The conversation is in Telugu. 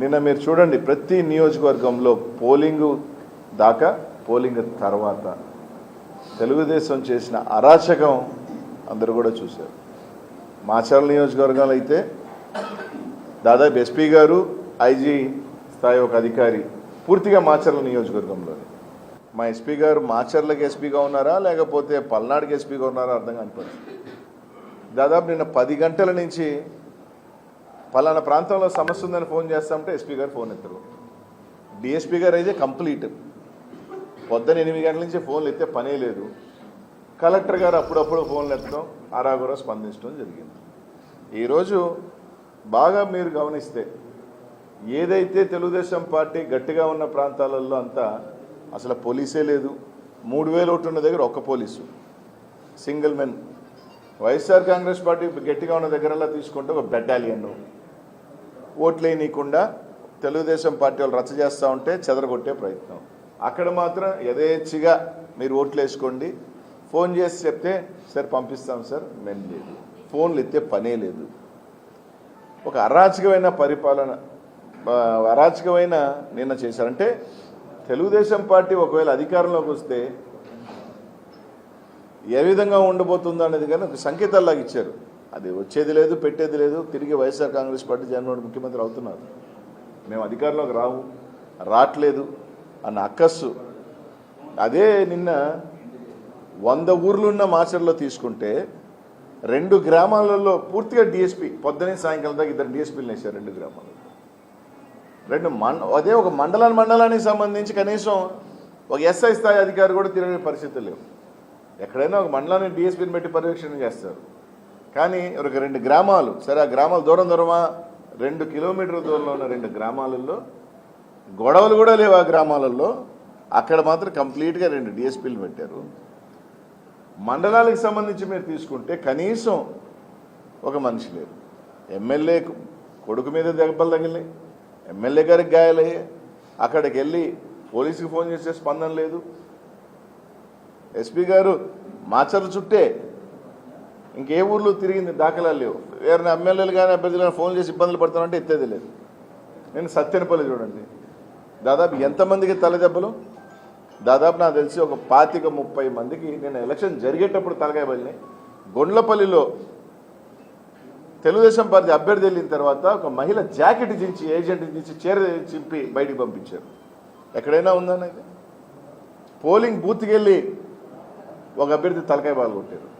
నిన్న మీరు చూడండి ప్రతి నియోజకవర్గంలో పోలింగు దాకా పోలింగ్ తర్వాత తెలుగుదేశం చేసిన అరాచకం అందరూ కూడా చూశారు. మాచర్ల నియోజకవర్గంలో అయితే దాదాపు ఎస్పీ గారు ఐజీ స్థాయి ఒక అధికారి పూర్తిగా మాచర్ల నియోజకవర్గంలోనే. మా ఎస్పీ గారు మాచర్లకి ఎస్పీగా ఉన్నారా లేకపోతే పల్నాడుకి ఎస్పీగా ఉన్నారా అర్థం కాని పరిస్థితి. దాదాపు నిన్న పది గంటల నుంచి పలానా ప్రాంతంలో సమస్య ఉందని ఫోన్ చేస్తామంటే ఎస్పీ గారు ఫోన్ ఎత్తరు. డిఎస్పీ గారు అయితే కంప్లీట్. పొద్దున ఎనిమిది గంటల నుంచి ఫోన్లు ఎత్తే పనే లేదు. కలెక్టర్ గారు అప్పుడప్పుడు ఫోన్లు ఎత్తడం ఆరాగురా స్పందించడం జరిగింది. ఈరోజు బాగా మీరు గమనిస్తే ఏదైతే తెలుగుదేశం పార్టీ గట్టిగా ఉన్న ప్రాంతాలలో అంతా అసలు పోలీసే లేదు. మూడు వేలు ఒకటి ఉన్న దగ్గర ఒక్క police. Single men. YSR Congress party గట్టిగా ఉన్న దగ్గరలా తీసుకుంటే ఒక బెటాలియన్ ఓట్లేయనీయకుండా తెలుగుదేశం పార్టీ వాళ్ళు రచ్చ చేస్తూ ఉంటే చెదరగొట్టే ప్రయత్నం. అక్కడ మాత్రం యథేచ్ఛగా మీరు ఓట్లు వేసుకోండి ఫోన్ చేసి చెప్తే సార్ పంపిస్తాం సార్. మేము లేదు. ఫోన్లు ఎత్తే పనే లేదు. ఒక అరాచకమైన పరిపాలన అరాచకమైన నిన్న చేశారంటే తెలుగుదేశం పార్టీ ఒకవేళ అధికారంలోకి వస్తే ఏ విధంగా ఉండబోతుందో అనేది కానీ ఒక సంకేతాల్లాగా ఇచ్చారు. అది వచ్చేది లేదు పెట్టేది లేదు. తిరిగి వైఎస్ఆర్ కాంగ్రెస్ పార్టీ జగన్మోహన్ ముఖ్యమంత్రి అవుతున్నారు. మేము అధికారంలోకి రావు రావట్లేదు అన్న అక్కస్సు. అదే నిన్న వంద ఊర్లున్న మాచర్లో తీసుకుంటే రెండు గ్రామాలలో పూర్తిగా డిఎస్పీ పొద్దునే సాయంకాలం దాకా ఇద్దరు డిఎస్పీలు వేశారు రెండు గ్రామాలు. రెండు మండ అదే ఒక మండలాన్ని మండలానికి సంబంధించి కనీసం ఒక ఎస్ఐ స్థాయి అధికారి కూడా తిరగని పరిస్థితులు లేవు. ఎక్కడైనా ఒక మండలాన్ని డిఎస్పీని పెట్టి పర్యవేక్షణ చేస్తారు. కానీ ఒక రెండు గ్రామాలు. సరే ఆ గ్రామాలు దూరం దూరమా? రెండు కిలోమీటర్ల దూరంలో ఉన్న రెండు గ్రామాలలో గొడవలు కూడా లేవు ఆ గ్రామాలలో అక్కడ మాత్రం కంప్లీట్గా రెండు డిఎస్పీలు పెట్టారు. మండలాలకు సంబంధించి మీరు తీసుకుంటే కనీసం ఒక మనిషి లేరు. ఎమ్మెల్యే కొడుకు మీద దెబ్బలు తగిలినాయి. ఎమ్మెల్యే గారికి గాయాలయ్యాయి. అక్కడికి వెళ్ళి పోలీసుకి ఫోన్ చేసే స్పందన లేదు. ఎస్పీ గారు మాచర్ల చుట్టే ఇంకే ఊర్లో తిరిగింది దాఖలాలు లేవు. వేరే ఎమ్మెల్యేలు కానీ అభ్యర్థులు కానీ ఫోన్ చేసి ఇబ్బందులు పడుతున్నారంటే ఎత్తేది లేదు. నేను సత్యనపల్లి చూడండి. దాదాపు ఎంతమందికి తలదెబ్బలు? దాదాపు నాకు తెలిసి ఒక పాతిక ముప్పై మందికి నేను ఎలక్షన్ జరిగేటప్పుడు తలకాయ బలినాయి. గొండ్లపల్లిలో తెలుగుదేశం పార్టీ అభ్యర్థి వెళ్ళిన తర్వాత ఒక మహిళ జాకెట్ దించి ఏజెంట్ దించి చీర చింపి బయటికి పంపించారు. ఎక్కడైనా ఉందా అయితే పోలింగ్ బూత్కి వెళ్ళి ఒక అభ్యర్థి తలకాయ బాగా కొట్టారు.